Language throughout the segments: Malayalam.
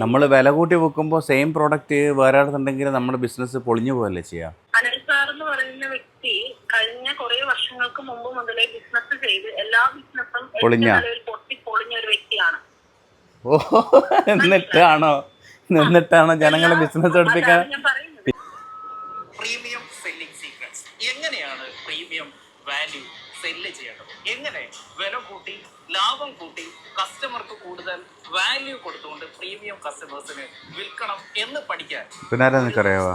നമ്മൾ വില കൂട്ടി വെക്കുമ്പോൾ സെയിം പ്രോഡക്റ്റ് വേറെ അടുത്തുണ്ടെങ്കിൽ നമ്മുടെ ബിസിനസ് പൊളിഞ്ഞു പോകല്ലേ ചെയ്യാ? അനിൽ സാർ എന്ന് പറയുന്ന വ്യക്തി കഴിഞ്ഞ കുറെ വർഷങ്ങൾക്ക് മുമ്പ് മുതലേ ബിസിനസ് ചെയ്ത് എല്ലാ ബിസിനസ്സും പൊളിഞ്ഞ? പൊട്ടി പൊളിഞ്ഞ ഒരു വ്യക്തിയാണ്. ഓ എന്നിട്ടാണോ? എന്നിട്ടാണോ ജനങ്ങളെ ബിസിനസ് എടുപ്പിക്കാൻ? പറയുന്നത്. പ്രീമിയം സെല്ലിംഗ് സീക്രട്സ് എങ്ങനെയാണ് പ്രീമിയം വാല്യൂ സെല്ല് ചെയ്യേണ്ടത് എങ്ങനെ? വില കൂട്ടി ലാഭം കൂട്ടി കസ്റ്റമർക്ക് കൂടുതൽ വാല്യൂ കൊടുത്തുകൊണ്ട് പ്രീമിയം കസ്റ്റമേഴ്സിന് വിൽക്കണം എന്ന് പഠിക്കാൻ. പിന്നാരെ നിനക്കറിയാവോ?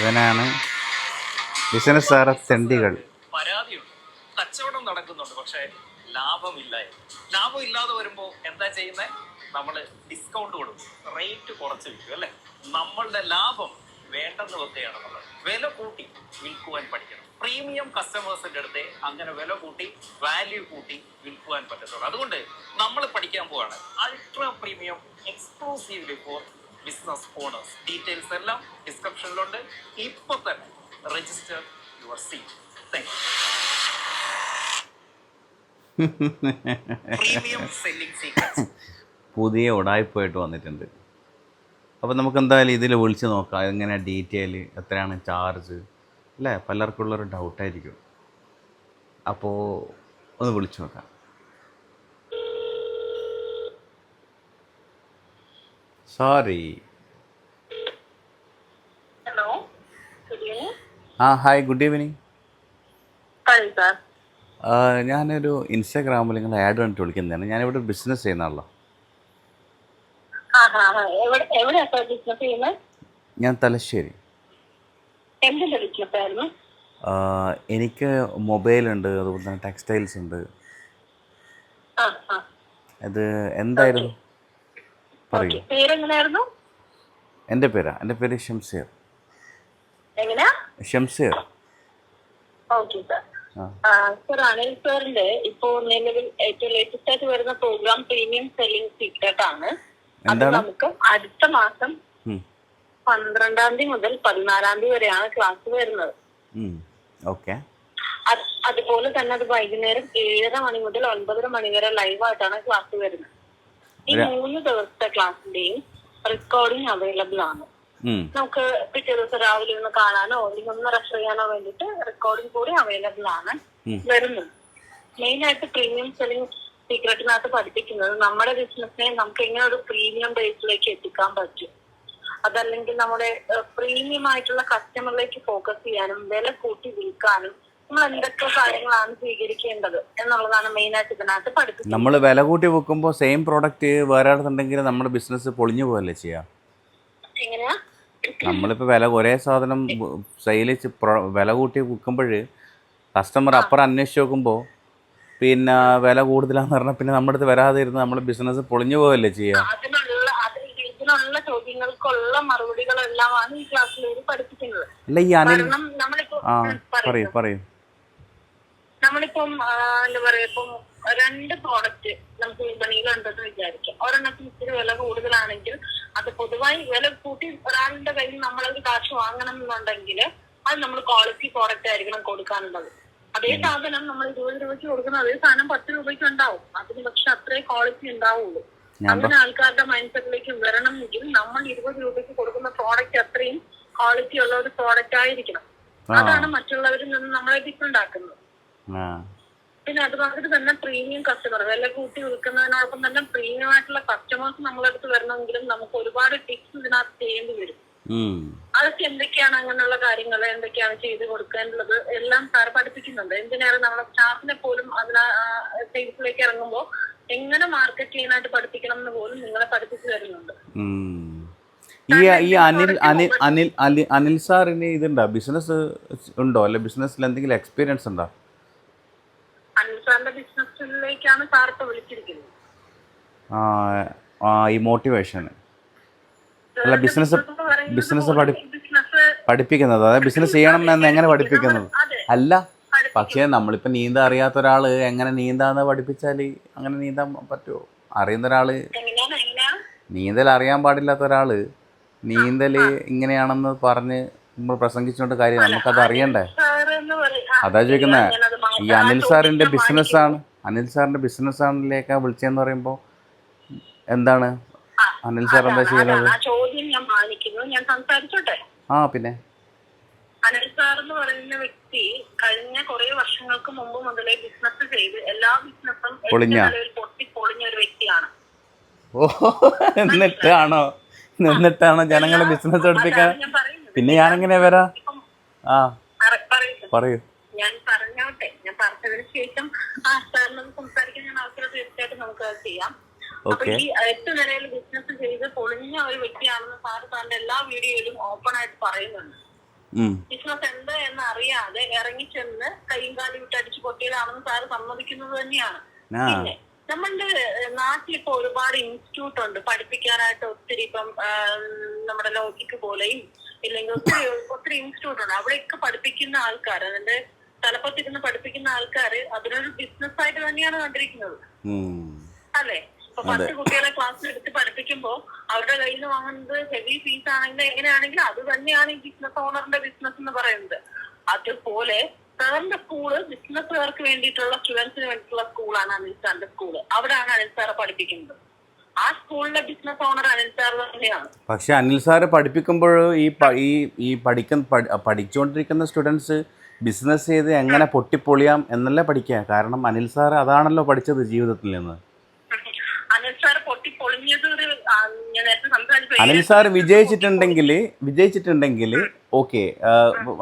ഇവനാണ് ബിസിനസ് തെണ്ടികൾ. പരാതിയുണ്ട്. കച്ചവടം നടക്കുന്നുണ്ട് പക്ഷേ ലാഭമില്ല. ലാഭം ഇല്ലാതെ വരുമ്പോൾ എന്താ ചെയ്യുന്നത് നമ്മൾ ഡിസ്കൗണ്ട് കൊടുക്കും. റേറ്റ് കുറച്ച് വിൽക്കും അല്ലേ? നമ്മളുടെ ലാഭം വേണ്ടെന്ന് വെക്കുകയാണ് നമ്മൾ വില കൂട്ടി വിൽക്കുവാൻ പഠിക്കണം. പ്രീമിയം കസ്റ്റമേഴ്സിന്റെ അടുത്ത് അങ്ങനെ വില കൂട്ടി വാല്യൂ കൂട്ടി വിൽക്കുവാൻ പറ്റത്തുള്ളൂ. അതുകൊണ്ട് നമ്മൾ പഠിക്കാൻ പോവാണ്. Ultra premium exclusively for business owners details എല്ലാം ഡിസ്ക്രിപ്ഷനിലുണ്ട് ഇപ്പൊ തന്നെ register your seat thank premium selling പുതിയ ഉടായ്പായിട്ട് വന്നിട്ടുണ്ട്. അപ്പോൾ നമുക്ക് എന്തായാലും ഇതിൽ വിളിച്ച് നോക്കാം. എങ്ങനെ ഡീറ്റെയിൽ എത്രയാണ് ചാർജ് അല്ലേ? പലർക്കും ഉള്ളൊരു ഡൗട്ടായിരിക്കും അപ്പോൾ ഒന്ന് വിളിച്ചു നോക്കാം. സോറി ആ ഹായ് ഗുഡ് ഈവനിങ് ഞാനൊരു ഇൻസ്റ്റാഗ്രാമിൽ നിങ്ങൾ ആഡ് കണ്ടിട്ട് വിളിക്കുന്നതാണ്. ഞാനിവിടെ ബിസിനസ് ചെയ്യുന്ന? ആളാണ് ഞാൻ തലശ്ശേരി. എന്തിന്റെ ബിസിനസ് ആയിരുന്നു എനിക്ക് മൊബൈലുണ്ട് അതുപോലെ തന്നെ ടെക്സ്റ്റൈൽസ് ഉണ്ട്. അത് എന്തായിരുന്നു? പറയൂ. എന്റെ പേരാ. എന്റെ പേര് ഷംസീർ. ഷംസീർ. സാർ. അനിൽ സാറിന്റെ ഇപ്പോ നിലവിൽ ഏറ്റവും ലേറ്റസ്റ്റ് ആയിട്ട് വരുന്ന പ്രോഗ്രാം പ്രീമിയം സെല്ലിംഗ് സീക്രട്ട് ആണ്. അത്? നമുക്ക് അടുത്ത മാസം പന്ത്രണ്ടാം തീയതി മുതൽ പതിനാലാം തീയതി വരെയാണ് ക്ലാസ് വരുന്നത്. ഓക്കെ. അതുപോലെ തന്നെ അത് വൈകുന്നേരം ഏഴര മണി മുതൽ ഒൻപതര മണി വരെ ലൈവായിട്ടാണ് ക്ലാസ് വരുന്നത്. ഈ മൂന്ന് ദിവസത്തെ ക്ലാസ്സിന്റെയും റെക്കോർഡിംഗ് അവൈലബിൾ ആണ്. നമുക്ക് പിറ്റേ ദിവസം രാവിലെ ഒന്ന് കാണാനോ അല്ലെങ്കിൽ ഒന്ന് റെഫർ ചെയ്യാനോ വേണ്ടിട്ട് റെക്കോർഡിംഗ് കൂടി അവൈലബിൾ ആണ്. വരുന്നത്. മെയിൻ ആയിട്ട് പ്രീമിയം സെല്ലിംഗ് സീക്രട്ടിനകത്ത് പഠിപ്പിക്കുന്നത് നമ്മുടെ ബിസിനസ്സിനെ നമുക്ക് എങ്ങനെ ഒരു പ്രീമിയം ബേസിലേക്ക് എത്തിക്കാൻ പറ്റും? അതല്ലെങ്കിൽ നമ്മുടെ പ്രീമിയം ആയിട്ടുള്ള കസ്റ്റമറിലേക്ക് ഫോക്കസ് ചെയ്യാനും വില കൂട്ടി വിൽക്കാനും നമ്മൾ എന്തൊക്കെ കാര്യങ്ങളാണ് സ്വീകരിക്കേണ്ടത് എന്നുള്ളതാണ് മെയിൻ ആയിട്ട് ഇതിനകത്ത് പഠിപ്പിക്കുന്നത്. നമ്മൾ വില കൂട്ടി വെക്കുമ്പോ സെയിം പ്രോഡക്റ്റ് വേറെ അടുത്തുണ്ടെങ്കിൽ നമ്മുടെ ബിസിനസ് പൊളിഞ്ഞു പോകല്ലേ ചെയ്യാം? എങ്ങനെയാ? നമ്മളിപ്പോൾ വില ഒരേ സാധനം സെയിൽ വില കൂട്ടി വിൽക്കുമ്പോൾ കസ്റ്റമർ അപ്പുറം അന്വേഷിച്ച് നോക്കുമ്പോൾ പിന്നെ വില കൂടുതലാന്ന് പറഞ്ഞാൽ പിന്നെ നമ്മുടെ അടുത്ത് വരാതെ ഇരുന്ന് നമ്മുടെ ബിസിനസ് പൊളിഞ്ഞു പോകല്ലേ ചെയ്യുക ഇതിനുള്ള ചോദ്യങ്ങൾക്കുള്ള മറുപടികളെല്ലാമാണ് ഈ ക്ലാസ്സിൽ പഠിപ്പിക്കുന്നത്. അല്ല ഈ അനിൽ കാരണം നമ്മളിപ്പോ ആ ഉം, പറയൂ. പറയൂ പറയൂ. നമ്മളിപ്പം ആ, എന്താ പറയാ ഇപ്പം രണ്ട് പ്രോഡക്റ്റ് നമുക്ക് വിപണിയിൽ ഉണ്ടെന്ന് വിചാരിക്കാം. ഒരെണ്ണത്തിന് ഇത്തിരി വില കൂടുതലാണെങ്കിൽ അത് പൊതുവായി വില കൂട്ടി ഒരാളുടെ കയ്യിൽ നമ്മളൊരു കാശ് വാങ്ങണം എന്നുണ്ടെങ്കിൽ അത് നമ്മൾ ക്വാളിറ്റി പ്രോഡക്റ്റ് ആയിരിക്കണം കൊടുക്കാനുള്ളത്. അതേ സാധനം നമ്മൾ ഇരുപത് രൂപയ്ക്ക് കൊടുക്കുന്ന അതേ സാധനം പത്ത് രൂപയ്ക്ക് ഉണ്ടാവും. അതിന് പക്ഷെ അത്രേ ക്വാളിറ്റി ഉണ്ടാവുള്ളൂ. അങ്ങനെ ആൾക്കാരുടെ മൈൻഡ് സെറ്റിലേക്ക് വരണമെങ്കിൽ നമ്മൾ ഇരുപത് രൂപയ്ക്ക് കൊടുക്കുന്ന പ്രോഡക്റ്റ് അത്രയും ക്വാളിറ്റി ഉള്ള ഒരു പ്രോഡക്റ്റ് ആയിരിക്കണം. അതാണ് മറ്റുള്ളവരിൽ നിന്ന് നമ്മളെ ആ. പിന്നെ അതുമാതിരി തന്നെ പ്രീമിയം കസ്റ്റമർ വില കൂട്ടി വിൽക്കുന്നതിനോടൊപ്പം തന്നെ പ്രീമിയം ആയിട്ടുള്ള കസ്റ്റമേഴ്സ് നമ്മളടുത്ത് വരണമെങ്കിലും നമുക്ക് ഒരുപാട് ടിപ്സ് ഇതിനകത്ത് ചെയ്യേണ്ടി വരും. അതൊക്കെ എന്തൊക്കെയാണ് അങ്ങനെയുള്ള കാര്യങ്ങൾ എന്തൊക്കെയാണ് ചെയ്ത് കൊടുക്കേണ്ടത് എല്ലാം സാർ പഠിപ്പിക്കുന്നുണ്ട്. എന്തിനേറെ നമ്മുടെ സ്റ്റാഫിനെ പോലും അതിനാ സെയിൽസിലേക്ക് ഇറങ്ങുമ്പോൾ എങ്ങനെ മാർക്കറ്റ് ചെയ്യാനായിട്ട് പഠിപ്പിക്കണം എന്ന് പോലും നിങ്ങളെ പഠിപ്പിച്ചു തരുന്നുണ്ട്. ഈ ഈ അനിൽ അനിൽ അനിൽ അനിൽ അനിൽ സാറിന് ഇതുണ്ടോ? ബിസിനസ് ഉണ്ടോ? അല്ലെ ബിസിനസ്സിൽ എന്തെങ്കിലും എക്സ്പീരിയൻസ് ഉണ്ടോ? അനിൽ സാറിന്റെ ബിസിനസ്സിലേക്കാണ് സാർ വിളിച്ചിരിക്കുന്നത്. ആ, ഈ മോട്ടിവേഷൻ അല്ല ബിസിനസ് ബിസിനസ് പഠി ബിസിനസ് പഠിപ്പിക്കുന്നത്. അതായത് ബിസിനസ് ചെയ്യണം എന്ന് എങ്ങനെ പഠിപ്പിക്കുന്നത്. അല്ല പക്ഷേ നമ്മളിപ്പോൾ നീന്താൻ അറിയാത്ത ഒരാൾ എങ്ങനെ നീന്താന്ന് പഠിപ്പിച്ചാൽ അങ്ങനെ നീന്താൻ പറ്റുമോ അറിയുന്ന ഒരാൾ നീന്തൽ അറിയാൻ പാടില്ലാത്ത ഒരാൾ നീന്തൽ ഇങ്ങനെയാണെന്ന് പറഞ്ഞ് നമ്മൾ പ്രസംഗിച്ചുകൊണ്ട് കാര്യം നമുക്കത് അറിയണ്ടേ? അതാ ചോദിക്കുന്നത് ഈ അനിൽ സാറിന്റെ. ബിസിനസ്സാണ് അനിൽ സാറിന്റെ ബിസിനസ്സാണിലേക്ക് വിളിച്ചതെന്ന് പറയുമ്പോൾ എന്താണ്? അനിൽ സാർ എന്താ ചെയ്യുന്നത് ആ പിന്നെ. അനിൽ സാർ എന്ന് പറയുന്ന വ്യക്തി കഴിഞ്ഞ കുറെ വർഷങ്ങൾക്ക് മുമ്പ് മുതലേ ബിസിനസ് ചെയ്ത് എല്ലാ ബിസിനസ്സും പൊളിഞ്ഞ? പൊട്ടി പൊളിഞ്ഞ ഒരു വ്യക്തിയാണ്. ഓ എന്നിട്ടാണോ എന്നിട്ടാണോ ജനങ്ങളെ ബിസിനസ് എടുപ്പിക്കാൻ? പിന്നെ ഞാൻ എങ്ങനെ ഞാനെങ്ങനെ വരാ? ആ. പറ- പറയൂ. ഞാൻ പറഞ്ഞോട്ടെ. ഞാൻ പറഞ്ഞതിന് ശേഷം ആ സാറിനോട് സംസാരിക്കാൻ ഞാൻ അവസരം തീർച്ചയായിട്ടും നമുക്ക് അത് ചെയ്യാം. അപ്പൊ ഈ എട്ട് നിലയിൽ ബിസിനസ് ചെയ്ത് പൊളിഞ്ഞ ഒരു വ്യക്തിയാണെന്ന് സാറ് സാറിന്റെ എല്ലാ വീഡിയോയിലും ഓപ്പൺ ആയിട്ട് പറയുന്നുണ്ട്. ബിസിനസ് എന്ത് എന്ന് അറിയാതെ ഇറങ്ങി ചെന്ന് കൈയും കാലും വിട്ട് അടിച്ചു പൊട്ടിയതാണെന്ന് സാറ് സമ്മതിക്കുന്നത് തന്നെയാണ്. പിന്നെ നമ്മളുടെ നാട്ടിൽ ഇപ്പൊ ഒരുപാട് ഇൻസ്റ്റിറ്റ്യൂട്ട് ഉണ്ട് പഠിപ്പിക്കാനായിട്ട് ഒത്തിരി ഇപ്പം നമ്മുടെ ലോജിക്ക് പോലെയും ഇല്ലെങ്കിൽ ഒത്തിരി ഒത്തിരി ഇൻസ്റ്റിറ്റ്യൂട്ട് ഉണ്ട് അവിടെയൊക്കെ പഠിപ്പിക്കുന്ന ആൾക്കാർ അതിന്റെ തലപ്പത്തിരുന്ന് പഠിപ്പിക്കുന്ന ആൾക്കാർ അതിനൊരു ബിസിനസ് ആയിട്ട് തന്നെയാണ് കണ്ടിരിക്കുന്നത്. അല്ലെ? പത്ത് കുട്ടികളെ ക്ലാസ് എടുത്ത് പഠിപ്പിക്കുമ്പോ അവരുടെ കയ്യിൽ നിന്ന് വാങ്ങുന്നത് ഹെവി ഫീസ് ആണെങ്കിൽ എങ്ങനെയാണെങ്കിലും അത് തന്നെയാണ് ഈ ബിസിനസ് ഓണറിന്റെ ബിസിനസ് എന്ന് പറയുന്നത്. അതുപോലെ സാറിന്റെ സ്കൂൾ ബിസിനസ്സുകാർക്ക് വേണ്ടിയിട്ടുള്ള സ്റ്റുഡൻസിന് വേണ്ടിയിട്ടുള്ള സ്കൂളാണ് അനിൽ സാറിന്റെ സ്കൂൾ അവിടെയാണ് അനിൽ സാറ് പഠിപ്പിക്കുന്നത്. ആ സ്കൂളിലെ ബിസിനസ് ഓണർ അനിൽ സാർ തന്നെയാണ്. പക്ഷെ അനിൽ സാറ് പഠിപ്പിക്കുമ്പോൾ ഈ ഈ ഈ പഠിക്കുന്ന പഠിച്ചുകൊണ്ടിരിക്കുന്ന സ്റ്റുഡൻസ് ബിസിനസ് ചെയ്ത് എങ്ങനെ പൊട്ടിപ്പൊളിയാം എന്നല്ലേ പഠിക്കുക? കാരണം അനിൽ സാർ അതാണല്ലോ പഠിച്ചത് ജീവിതത്തിൽ നിന്ന് അനിൽ സാർ പൊട്ടി പൊളിഞ്ഞത് ഒരു ആ, ഞാൻ നേരത്തെ സംസാരിച്ചു അനിൽ സാർ വിജയിച്ചിട്ടുണ്ടെങ്കിൽ വിജയിച്ചിട്ടുണ്ടെങ്കിൽ ഓക്കെ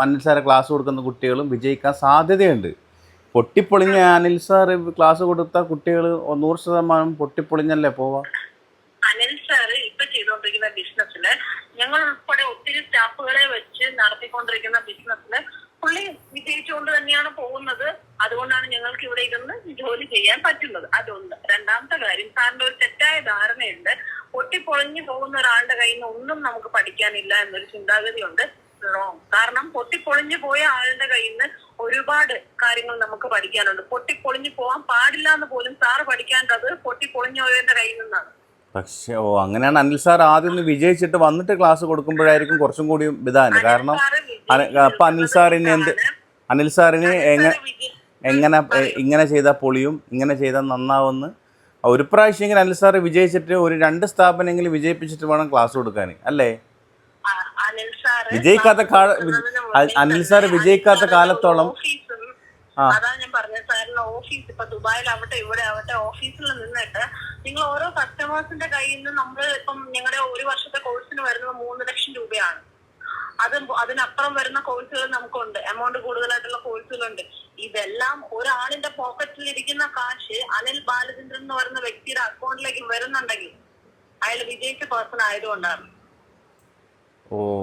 അനിൽ സാറ് ക്ലാസ് കൊടുക്കുന്ന കുട്ടികളും വിജയിക്കാൻ സാധ്യതയുണ്ട്. പൊട്ടിപ്പൊളിഞ്ഞ അനിൽ സാർ ക്ലാസ് കൊടുത്ത കുട്ടികൾ നൂറ് ശതമാനം പൊട്ടിപ്പൊളിഞ്ഞല്ലേ പോവാ? അനിൽ സാർ ഇപ്പൊ ചെയ്തുകൊണ്ടിരിക്കുന്ന ബിസിനസ്സിൽ ഞങ്ങൾ ഉൾപ്പെടെ ഒത്തിരി സ്റ്റാഫുകളെ വെച്ച് നടത്തിക്കൊണ്ടിരിക്കുന്ന ബിസിനസ്സിൽ പുള്ളി വിജയിച്ചുകൊണ്ട് തന്നെയാണ് പോകുന്നത്. അതുകൊണ്ടാണ് ഞങ്ങൾക്ക് ഇവിടെ ഇരുന്ന് ജോലി ചെയ്യാൻ പറ്റുന്നത്. അതൊന്ന് രണ്ടാമത്തെ കാര്യം. സാറിന്റെ ഒരു തെറ്റായ ധാരണയുണ്ട്. പൊട്ടിപ്പൊളിഞ്ഞു പോകുന്ന ഒരാളുടെ കയ്യിൽ നിന്ന് ഒന്നും നമുക്ക് പഠിക്കാനില്ല എന്നൊരു ചിന്താഗതിയുണ്ട്. റോങ് കാരണം പൊട്ടിപ്പൊളിഞ്ഞു പോയ ആളുടെ കയ്യിൽ നിന്ന് ഒരുപാട് കാര്യങ്ങൾ നമുക്ക് പഠിക്കാനുണ്ട്. പൊട്ടിപ്പൊളിഞ്ഞു പോകാൻ പാടില്ല എന്ന് പോലും സാറ് പഠിക്കേണ്ടത് പൊട്ടിപ്പൊളിഞ്ഞവരുടെ കയ്യിൽ നിന്നാണ്. പക്ഷേ ഓ അങ്ങനെയാണ് അനിൽ സാർ ആദ്യം ഒന്ന് വിജയിച്ചിട്ട് വന്നിട്ട് ക്ലാസ് കൊടുക്കുമ്പോഴായിരിക്കും കുറച്ചും കൂടി ഇതാണ് കാരണം അപ്പൊ അനിൽ സാറിന് എന്ത് അനിൽ സാറിന് എങ്ങനെ എങ്ങനെ ഇങ്ങനെ ചെയ്താൽ പൊളിയും ഇങ്ങനെ ചെയ്താൽ നന്നാവുമെന്ന് ഒരു പ്രാവശ്യമെങ്കിലും അനിൽ സാറ് വിജയിച്ചിട്ട് ഒരു രണ്ട് സ്ഥാപനങ്ങളിൽ വിജയിപ്പിച്ചിട്ട് വേണം ക്ലാസ് കൊടുക്കാൻ അല്ലേ? വിജയിക്കാത്ത അനിൽ സാർ വിജയിക്കാത്ത കാലത്തോളം. ഞാൻ പറഞ്ഞ സാറിന്റെ ഓഫീസ് ഇപ്പൊ ദുബായിലാവട്ടെ ഇവിടെ ആവട്ടെ ഓഫീസിൽ നിന്നിട്ട് നിങ്ങൾ ഓരോ കസ്റ്റമേഴ്സിന്റെ കയ്യിൽ നിന്ന് നമ്മൾ ഇപ്പം ഞങ്ങളുടെ ഒരു വർഷത്തെ കോഴ്സിന് വരുന്നത് മൂന്ന് ലക്ഷം രൂപയാണ്. അത് അതിനപ്പുറം വരുന്ന കോഴ്സുകൾ നമുക്കുണ്ട്. എമൗണ്ട് കൂടുതലായിട്ടുള്ള കോഴ്സുകളുണ്ട് ഇതെല്ലാം ഒരാളിന്റെ പോക്കറ്റിൽ ഇരിക്കുന്ന കാശ് അനിൽ ബാലചന്ദ്രൻ എന്ന് പറയുന്ന വ്യക്തിയുടെ അക്കൗണ്ടിലേക്ക് വരുന്നുണ്ടെങ്കിൽ അയാൾ വിജയിച്ച പേഴ്സൺ ആയതുകൊണ്ടാണ്.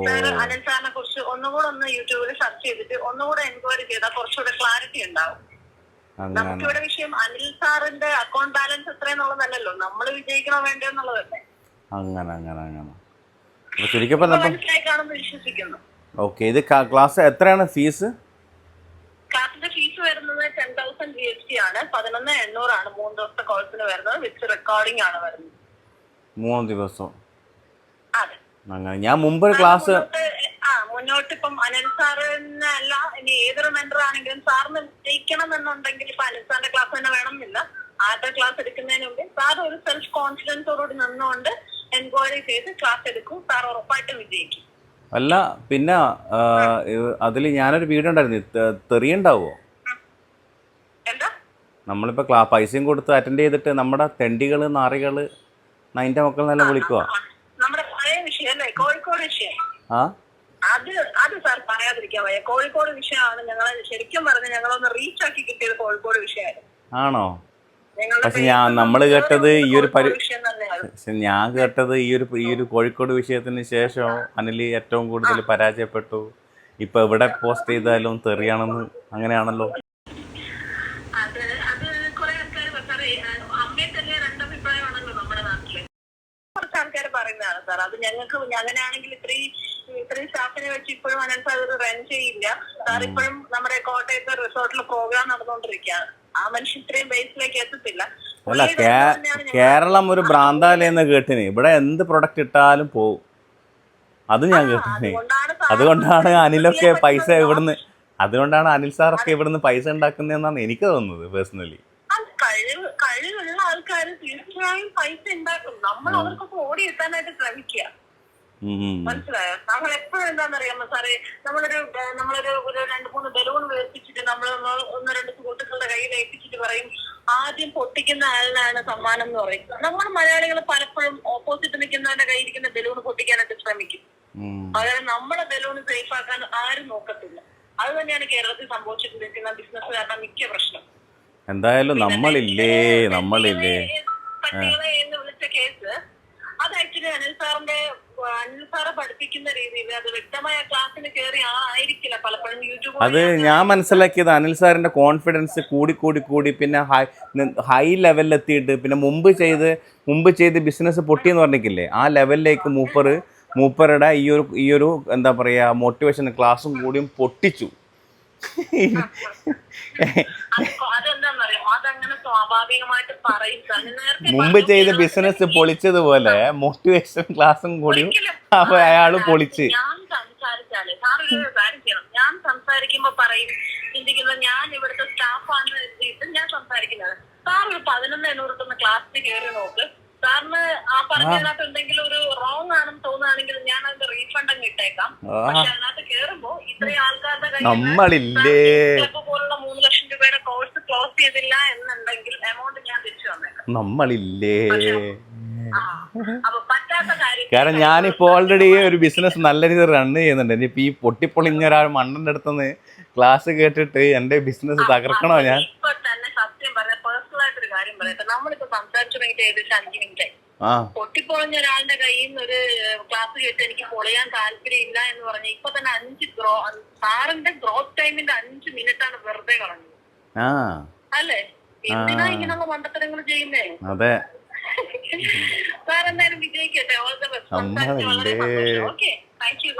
സാറ് അനിൽ സാറിനെ കുറിച്ച് ഒന്നുകൂടെ ഒന്ന് യൂട്യൂബിൽ സെർച്ച് ചെയ്തിട്ട് ഒന്നുകൂടെ എൻക്വയറി ചെയ്താൽ കുറച്ചുകൂടെ ക്ലാരിറ്റി ഉണ്ടാവും. നമുക്കിവിടെ വിഷയം അനിൽ സാറിന്റെ അക്കൗണ്ട് ബാലൻസ് എത്രയെന്നുള്ളതല്ലല്ലോ. നമ്മൾ വിജയിക്കണോ വേണ്ടോ എന്നുള്ളതല്ലേ. അങ്ങനെ അങ്ങനെ അങ്ങനെ അപ്പോൾ ചുരുക്കി പറഞ്ഞപ്പോൾ മനസ്സിലായി കാണുമെന്ന് വിശ്വസിക്കുന്നു. ഓക്കെ ഇത് ക്ലാസ് എത്രയാണ് ഫീസ്? ക്ലാസിന്റെ ഫീസ് വരുന്നത് ten thousand G S T ആണ്. പതിനൊന്ന് എണ്ണൂറാണ് മൂന്ന് ദിവസത്തെ കോഴ്സിന് വരുന്നത് വിത്ത് റെക്കോർഡിംഗ് ആണ് വരുന്നത്. മൂന്ന് ദിവസം. അതെ. അങ്ങനെ ഞാൻ മുമ്പ് ക്ലാസ് മുന്നോട്ട് ഇപ്പം അനിൽ സാറിനല്ല ഇനി ഏതൊരു മെന്റർ ആണെങ്കിലും സാറിന് ജയിക്കണം എന്നുണ്ടെങ്കിൽ ഇപ്പൊ അനിൽ സാറിന്റെ ക്ലാസ് തന്നെ വേണമെന്നില്ല. ആദ്യത്തെ ക്ലാസ് എടുക്കുന്നതിന് മുമ്പ് സാർ ഒരു സെൽഫ് കോൺഫിഡൻസോടുകൂടി നിന്നുകൊണ്ട് എൻക്വയറി ചെയ്ത് ക്ലാസ് എടുക്കും. സാർ ഉറപ്പായിട്ടും വിജയിക്കും. അല്ല പിന്നെ അതിൽ ഞാനൊരു വീഡിയോ ഉണ്ടായിരുന്നു. തെറിയുണ്ടാവോ? നമ്മളിപ്പോ ക്ലാ പൈസയും കൊടുത്ത് അറ്റൻഡ് ചെയ്തിട്ട് നമ്മുടെ തെണ്ടികൾ നാറികൾ നൈന്റെ മക്കൾ നല്ല വിളിക്കുക ആ, നമ്മുടെ പഴയ വിഷയം അല്ലേ? കോഴിക്കോട് വിഷയം. ആ? അത് അത് സാർ പറയാതിരിക്കാൻ വയ്യ. കോഴിക്കോട് വിഷയമാണ് ഞങ്ങൾ ശരിക്കും പറഞ്ഞ് ഞങ്ങളൊന്ന് റീച്ച് ആക്കി കിട്ടിയത് കോഴിക്കോട് വിഷയമായിരുന്നു. ആണോ? പക്ഷെ ഞാൻ നമ്മൾ കേട്ടത് ഈ ഒരു പരി പക്ഷെ ഞാൻ കേട്ടത് ഈ ഒരു ഈ ഒരു കോഴിക്കോട് വിഷയത്തിന് ശേഷം അനിൽ ഏറ്റവും കൂടുതൽ പരാജയപ്പെട്ടു. ഇപ്പൊ എവിടെ പോസ്റ്റ് ചെയ്താലും തെറിയാണെന്ന് അങ്ങനെയാണല്ലോ. സാർ. അത് ഞങ്ങൾക്ക് അങ്ങനെയാണെങ്കിൽ ഇത്രയും ഇത്രയും സ്റ്റാഫിനെ വെച്ച് ഇപ്പോഴും അനൽ സാർ റൺ ചെയ്യില്ല. സാർ ഇപ്പോഴും നമ്മുടെ കോട്ടയത്തെ റിസോർട്ടിൽ പ്രോഗ്രാം നടന്നുകൊണ്ടിരിക്കുകയാണ് ആ മനുഷ്യൻ ഇത്രയും ബേസിലേക്ക് എത്തത്തില്ല. അല്ല കേരളം ഒരു ഭ്രാന്താലയെന്ന് കേട്ടിന്. ഇവിടെ എന്ത് പ്രൊഡക്റ്റ് ഇട്ടാലും പോവും. അത് ഞാൻ കേട്ടിന്. അതുകൊണ്ടാണ് അനിലൊക്കെ പൈസ. ഇവിടുന്ന് അതുകൊണ്ടാണ് അനിൽ സാറൊക്കെ ഇവിടുന്ന് പൈസ ഉണ്ടാക്കുന്നതെന്നാണ് എനിക്ക് തോന്നുന്നത് പേഴ്സണലി കഴിവുള്ള ആൾക്കാർ തീർച്ചയായും പൈസ ഉണ്ടാക്കും. നമ്മൾ അവർക്കൊക്കെ ഓടിയെത്താനായിട്ട് ശ്രമിക്കുക. ഉം. മനസ്സിലായോ? നമ്മൾ എപ്പോഴും എന്താണെന്നറിയാമോ സാറേ നമ്മളൊരു നമ്മളൊരു ഒരു രണ്ട് മൂന്ന് ബലൂൺ വേർപ്പിച്ചിട്ട് നമ്മൾ ഒന്ന് രണ്ട് സുഹൃത്തുക്കളുടെ കയ്യിൽ ഏൽപ്പിച്ചിട്ട് പറയും ആദ്യം പൊട്ടിക്കുന്ന ആളിനാണ് സമ്മാനം എന്ന് പറയും. നമ്മൾ മലയാളികൾ പലപ്പോഴും ഓപ്പോസിറ്റ് നിൽക്കുന്നവന്റെ കയ്യിരിക്കുന്ന ബലൂൺ പൊട്ടിക്കാനായിട്ട് ശ്രമിക്കും. അതായത് പകരം നമ്മളെ ബലൂൺ സേഫ് ആക്കാൻ ആരും നോക്കത്തില്ല. അത് തന്നെയാണ് കേരളത്തിൽ സംഭവിച്ചിട്ടിരിക്കുന്ന ബിസിനസ്സുകാരുടെ മിക്ക പ്രശ്നം. എന്തായാലും നമ്മളില്ലേ നമ്മളില്ലേ. എന്ന് വിളിച്ച കേസ് അത് ആക്ച്വലി അനിൽ സാറിന്റെ സാറ് പഠിപ്പിക്കുന്ന രീതിയിൽ അത് വ്യക്തമായ ക്ലാസ്സിന് കയറി ആയിരിക്കില്ല പലപ്പോഴും യൂട്യൂബ് അത് ഞാൻ മനസ്സിലാക്കിയത് അനിൽ സാറിന്റെ കോൺഫിഡൻസ് കൂടി കൂടി കൂടി പിന്നെ ഹൈ ഹൈ ലെവലിൽ എത്തിയിട്ട് പിന്നെ മുമ്പ് ചെയ്ത് മുമ്പ് ചെയ്ത് ബിസിനസ് പൊട്ടി എന്ന് പറഞ്ഞിട്ടില്ലേ? ആ ലെവലിലേക്ക് മൂപ്പർ മൂപ്പറുടെ ഈ ഒരു ഈ ഒരു എന്താ പറയുക മോട്ടിവേഷൻ ക്ലാസ്സും കൂടിയും പൊട്ടിച്ചു. അതെന്താണെന്നറിയാം സ്വാഭാവികമായിട്ട് പറയും. മുമ്പ് ചെയ്ത ബിസിനസ് പൊളിച്ചതുപോലെ മോട്ടിവേഷൻ ക്ലാസ്സും കൂടി അപ്പൊ അയാൾ പൊളിച്ച്. ഞാൻ സംസാരിച്ചാലേ സാർ ഒരു കാര്യം ചെയ്യണം ഞാൻ സംസാരിക്കുമ്പോ പറയും ചിന്തിക്കുന്നത് ഞാൻ ഇവിടുത്തെ സ്റ്റാഫാണ് വെച്ചിട്ട് ഞാൻ സംസാരിക്കുന്നത്. സാർ ഒരു പതിനൊന്ന് എണ്ണൂറ് ക്ലാസ്സിൽ കയറി നോക്ക്. സാറിന് ആ പറഞ്ഞതിനകത്ത് എന്തെങ്കിലും ഒരു റോങ് ആണെന്ന് തോന്നുകയാണെങ്കിൽ ഞാൻ അതിന്റെ റീഫണ്ട് അങ്ങ് ഇട്ടേക്കാം. പക്ഷെ അതിനകത്ത് കയറുമ്പോ ഇത്രയും ആൾക്കാരുടെ നമ്മളില്ലേ ക്ലബ് പോലുള്ള മൂന്ന് ലക്ഷം രൂപയുടെ കോഴ്സ് ക്ലോസ് ചെയ്തില്ല എന്നുണ്ടെങ്കിൽ എമൗണ്ട് ഞാൻ തിരിച്ചു വന്നേക്കാം നമ്മളില്ലേ? കാരണം ഞാനിപ്പോ ഓൾറെഡി ഒരു ബിസിനസ് നല്ല രീതിയിൽ റൺ ചെയ്യുന്നുണ്ട്. ഇനിയിപ്പോ ഈ പൊട്ടിപ്പൊളിഞ്ഞ ഒരാൾ മണ്ണിന്റെ അടുത്തുനിന്ന് ക്ലാസ് കേട്ടിട്ട് എന്റെ ബിസിനസ് തകർക്കണോ ഞാൻ? പൊട്ടിപ്പൊളിഞ്ഞ ഒരാളുടെ കയ്യിൽ നിന്ന് ഒരു ക്ലാസ് കേട്ട് എനിക്ക് പൊളിയാൻ താല്പര്യമില്ല എന്ന് പറഞ്ഞ് ഇപ്പൊ തന്നെ അഞ്ച് ഗ്രോ സാറിന്റെ ഗ്രോത്ത് ടൈമിന്റെ അഞ്ച് മിനിറ്റ് ആണ് വെറുതെ കളഞ്ഞത്. അല്ലേ? എന്തിനാ ഇങ്ങനെയുള്ള മണ്ടത്തരങ്ങൾ ചെയ്യുന്നേ. അതെ. വിജയിക്കട്ടെ. All the best okay thank you